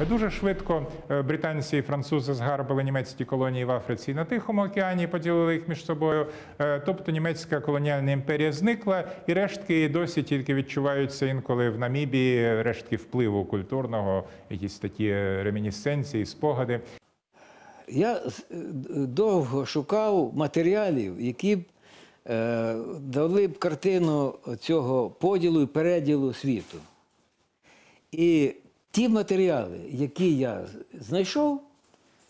Дуже швидко е, британці і французи згарбили німецькі колонії в Африці і на Тихому океані, поділили їх між собою. Е, Тобто німецька колоніальна імперія зникла, і рештки досі тільки відчуваються інколи в Намібії, рештки впливу культурного, якісь такі ремінісценції, спогади. Я е, довго шукав матеріалів, які б дали б картину цього поділу і переділу світу. І ті матеріали, які я знайшов,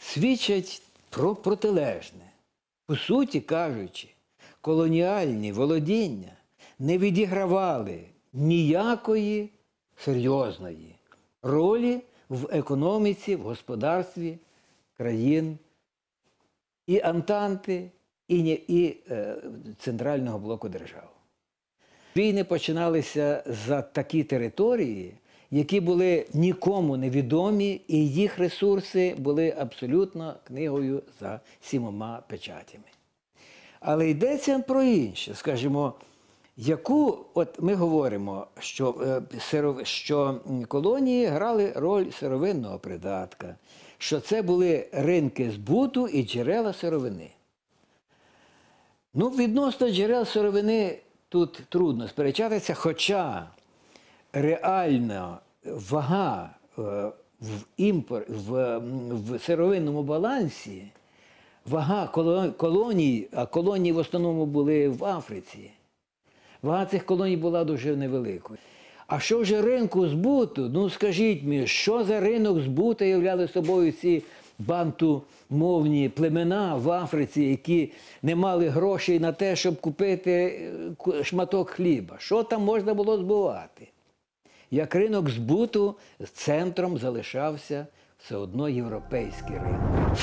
свідчать про протилежне. По суті кажучи, колоніальні володіння не відігравали ніякої серйозної ролі в економіці, в господарстві країн і Антанти, і, і е, Центрального блоку держав. Війни починалися за такі території, які були нікому невідомі, і їх ресурси були абсолютно книгою за сімома печатями. Але йдеться про інше, скажімо, яку, от ми говоримо, що, е, що колонії грали роль сировинного придатка, що це були ринки збуту і джерела сировини. Ну, відносно джерел сировини тут трудно сперечатися, хоча реальна вага е, в, імпор, в, в сировинному балансі, вага колоній, а колонії в основному були в Африці. Вага цих колоній була дуже невеликою. А що вже ринку збуту? Ну скажіть мені, що за ринок збуту являли собою ці бантумовні племена в Африці, які не мали грошей на те, щоб купити е, шматок хліба? Що там можна було збувати? Як ринок збуту центром залишався все одно європейський ринок.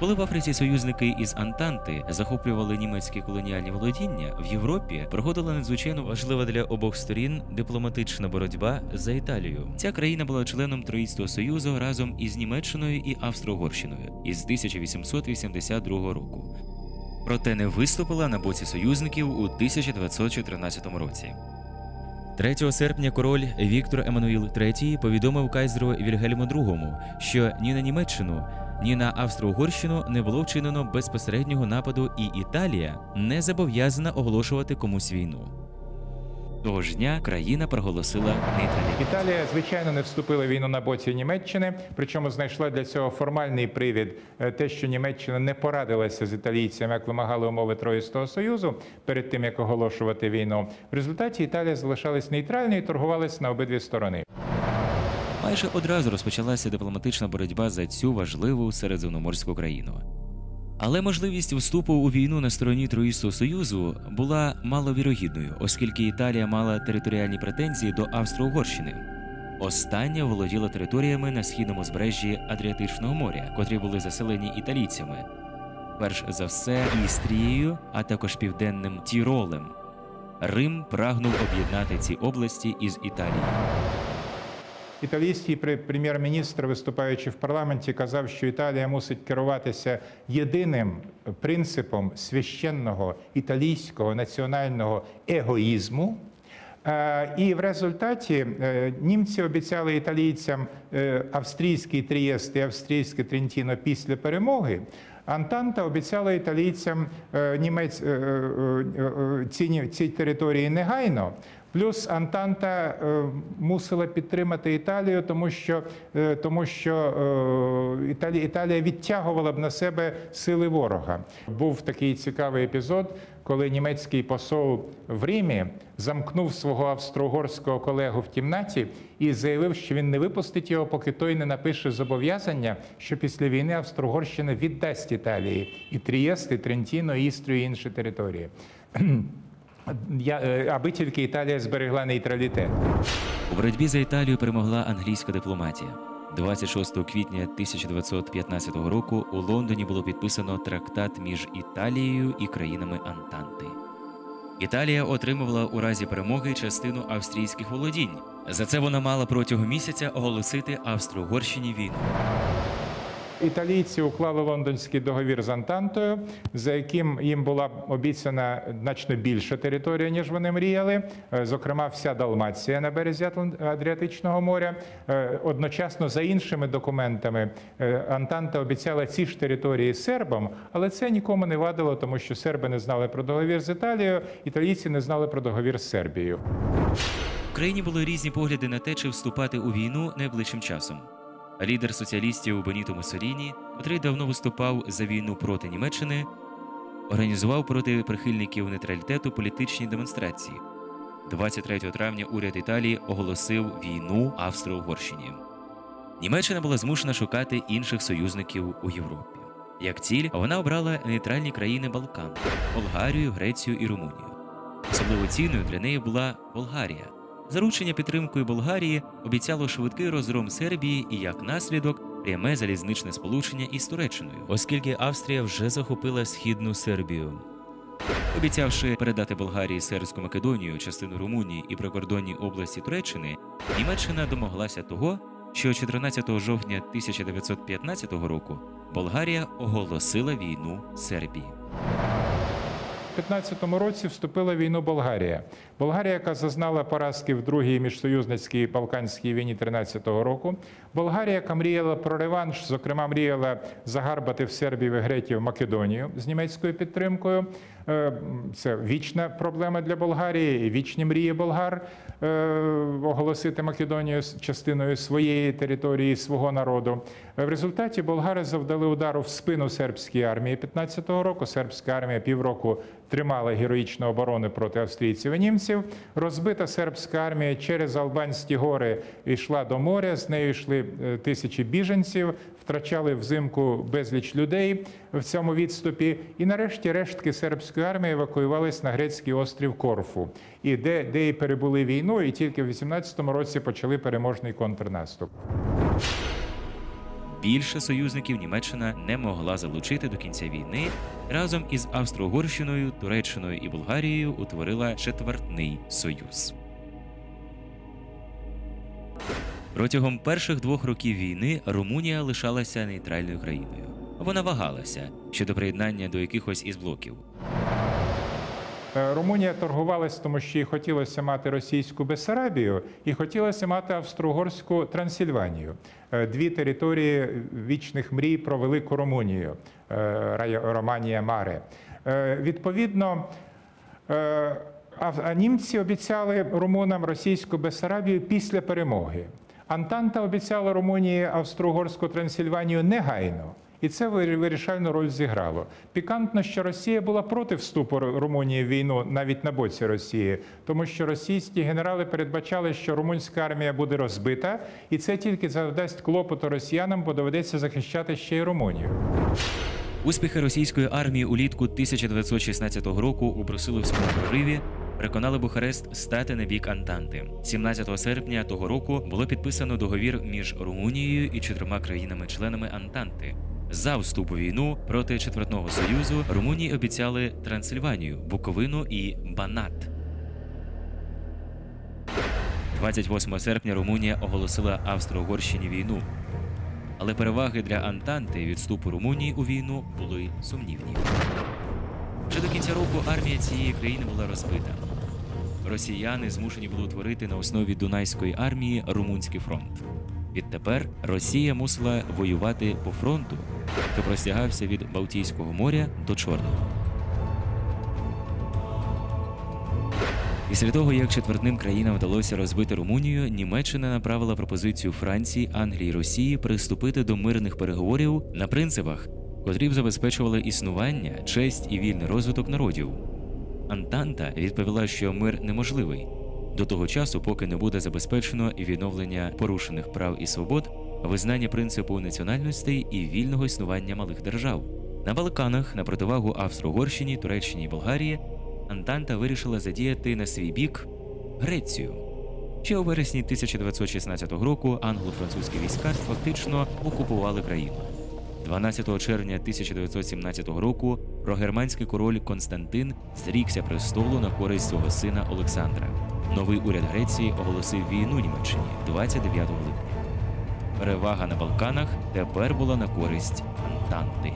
Коли в Африці союзники із Антанти захоплювали німецькі колоніальні володіння, в Європі проходила надзвичайно важлива для обох сторін дипломатична боротьба за Італію. Ця країна була членом Троїцького союзу разом із Німеччиною і Австро-Угорщиною із 1882 року. Проте не виступила на боці союзників у 1914 році. 3 серпня король Віктор Еммануїл III повідомив кайзеру Вільгельму II, що ні на Німеччину, ні на Австро-Угорщину не було вчинено безпосереднього нападу, і Італія не зобов'язана оголошувати комусь війну. Того ж дня країна проголосила нейтралітет. Італія, звичайно, не вступила в війну на боці Німеччини, причому знайшла для цього формальний привід е, те, що Німеччина не порадилася з італійцями, як вимагали умови Троїстого Союзу перед тим, як оголошувати війну. В результаті Італія залишалась нейтральною і торгувалась на обидві сторони. Майже одразу розпочалася дипломатична боротьба за цю важливу середземноморську країну. Але можливість вступу у війну на стороні Троїстого Союзу була маловірогідною, оскільки Італія мала територіальні претензії до Австро-Угорщини. Остання володіла територіями на східному збережжі Адріатичного моря, котрі були заселені італійцями. Перш за все, Істрією, а також південним Тіролем. Рим прагнув об'єднати ці області із Італією. Італійський прем'єр-міністр, виступаючи в парламенті, казав, що Італія мусить керуватися єдиним принципом священного італійського національного егоїзму. Е, І в результаті е, німці обіцяли італійцям е, австрійський Трієст і австрійське Трентіно після перемоги. Антанта обіцяла італійцям німець ці, ці території негайно. Плюс Антанта е, мусила підтримати Італію, тому що, е, тому що е, Італія, Італія відтягувала б на себе сили ворога. Був такий цікавий епізод, коли німецький посол в Римі замкнув свого австро-угорського колегу в кімнаті і заявив, що він не випустить його, поки той не напише зобов'язання, що після війни Австро-Угорщина віддасть Італії і Трієст, і Трентіно, і Істрію, і інші території. Е, аби тільки Італія зберегла нейтралітет. У боротьбі за Італію перемогла англійська дипломатія. 26 квітня 1915 року у Лондоні було підписано трактат між Італією і країнами Антанти. Італія отримувала у разі перемоги частину австрійських володінь. За це вона мала протягом місяця оголосити Австро-Угорщині війну. Італійці уклали лондонський договір з Антантою, за яким їм була обіцяна значно більша територія, ніж вони мріяли. Е, Зокрема, вся Далмація на березі Адріатичного моря. Е, Одночасно, за іншими документами, е, Антанта обіцяла ці ж території сербам, але це нікому не вадило, тому що серби не знали про договір з Італією, італійці не знали про договір з Сербією. В країні були різні погляди на те, чи вступати у війну найближчим часом. Лідер соціалістів Беніто Муссоліні, котрий давно виступав за війну проти Німеччини, організував проти прихильників нейтралітету політичні демонстрації. 23 травня уряд Італії оголосив війну Австро-Угорщині. Німеччина була змушена шукати інших союзників у Європі. Як ціль, вона обрала нейтральні країни Балкан Болгарію, Грецію і Румунію. Особливо цінною для неї була Болгарія. Заручення підтримкою Болгарії обіцяло швидкий розгром Сербії і як наслідок пряме залізничне сполучення із Туреччиною, оскільки Австрія вже захопила східну Сербію. Обіцявши передати Болгарії сербську Македонію, частину Румунії і прикордонні області Туреччини, Німеччина домоглася того, що 14 жовтня 1915 року Болгарія оголосила війну Сербії. У 15-му році вступила в війну Болгарія. Болгарія, яка зазнала поразки в другій міжсоюзницькій Балканській війні 13-го року. Болгарія, яка мріяла про реванш, зокрема мріяла загарбати в Сербії в Греків Македонію з німецькою підтримкою. Е, Це вічна проблема для Болгарії і вічні мрії болгар е, оголосити Македонію частиною своєї території, свого народу. Е, В результаті болгари завдали удару в спину сербській армії 15-го року. Сербська армія півроку тримала героїчну оборону проти австрійців і німців. Розбита сербська армія через Албанські гори йшла до моря. З нею йшли е, тисячі біженців, втрачали взимку безліч людей в цьому відступі. І нарешті рештки сербської армії евакуювались на грецький острів Корфу, і де, де і перебули війну, і тільки в 18-му році почали переможний контрнаступ. Більше союзників Німеччина не могла залучити до кінця війни. Разом із Австро-Угорщиною, Туреччиною і Болгарією утворила четвертний союз. Протягом перших двох років війни Румунія лишалася нейтральною країною. Вона вагалася щодо приєднання до якихось із блоків. Е, Румунія торгувалась, тому що їй хотілося мати російську Бессарабію і хотілося мати австро-угорську Трансильванію. Е, Дві території вічних мрій про велику Румунію, е, Романія Маре. Відповідно, а німці обіцяли румунам російську Бессарабію після перемоги. Антанта обіцяла Румунії австро-угорську Трансильванію негайно. І це вирі- вирішальну роль зіграло. Пікантно, що Росія була проти вступу Румунії в війну навіть на боці Росії, тому що російські генерали передбачали, що румунська армія буде розбита, і це тільки завдасть клопоту росіянам, бо доведеться захищати ще й Румунію. Успіхи російської армії улітку 1916 року у Брусиловському прориві переконали Бухарест стати на бік Антанти. 17 серпня того року було підписано договір між Румунією і чотирма країнами-членами Антанти. За вступ у війну проти четвертного союзу Румунії обіцяли Трансильванію, Буковину і Банат. 28 серпня Румунія оголосила Австро-Угорщині війну. Але переваги для Антанти від вступу Румунії у війну були сумнівні. Ще до кінця року армія цієї країни була розбита. Росіяни змушені були утворити на основі Дунайської армії Румунський фронт. Відтепер Росія мусила воювати по фронту, що простягався від Балтійського моря до Чорного. Після того, як четвертним країнам вдалося розбити Румунію, Німеччина направила пропозицію Франції, Англії і Росії приступити до мирних переговорів на принципах, котрі б забезпечували існування, честь і вільний розвиток народів. Антанта відповіла, що мир неможливий до того часу, поки не буде забезпечено відновлення порушених прав і свобод, визнання принципу національностей і вільного існування малих держав. На Балканах, на противагу Австро-Угорщині, Туреччині і Болгарії, Антанта вирішила задіяти на свій бік Грецію. Ще у вересні 1916 року англо-французькі війська фактично окупували країну. 12 червня 1917 року прогерманський король Константин зрікся престолу на користь свого сина Олександра. Новий уряд Греції оголосив війну Німеччині 29 липня. перевага на Балканах тепер була на користь Антанти.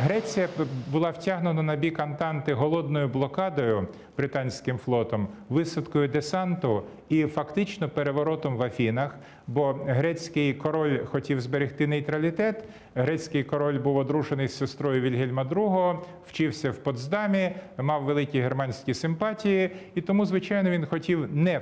Греція була втягнена на бік Антанти голодною блокадою британським флотом, висадкою десанту і фактично переворотом в Афінах. Бо грецький король хотів зберегти нейтралітет. Грецький король був одружений з сестрою Вільгельма II, вчився в Потсдамі, мав великі германські симпатії, і тому, звичайно, він хотів не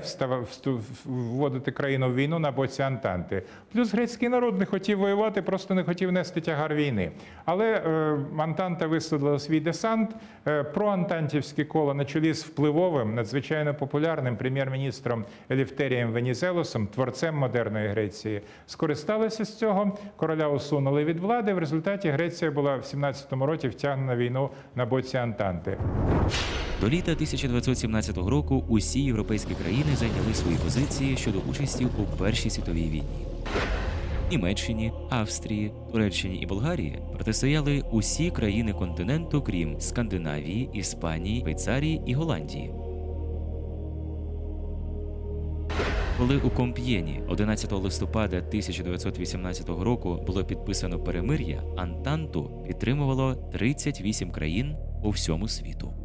вводити країну в війну на боці Антанти. Плюс грецький народ не хотів воювати, просто не хотів нести тягар війни. Але е, Антанта висадила свій десант. Е, проантантівське коло на чолі з впливовим, надзвичайно популярним прем'єр-міністром Еліфтерієм Венізелосом, творцем модерної Греції, скористалися з цього. Короля усунули від влади. В результаті Греція була в 17-му році втягнена війну на боці Антанти. До літа 1917 року усі європейські країни зайняли свої позиції щодо участі у Першій світовій війні. Німеччині, Австрії, Туреччині і Болгарії протистояли усі країни континенту, крім Скандинавії, Іспанії, Швейцарії і Голландії. Коли у Комп'єні 11 листопада 1918 року було підписано перемир'я, Антанту підтримувало 38 країн по всьому світу.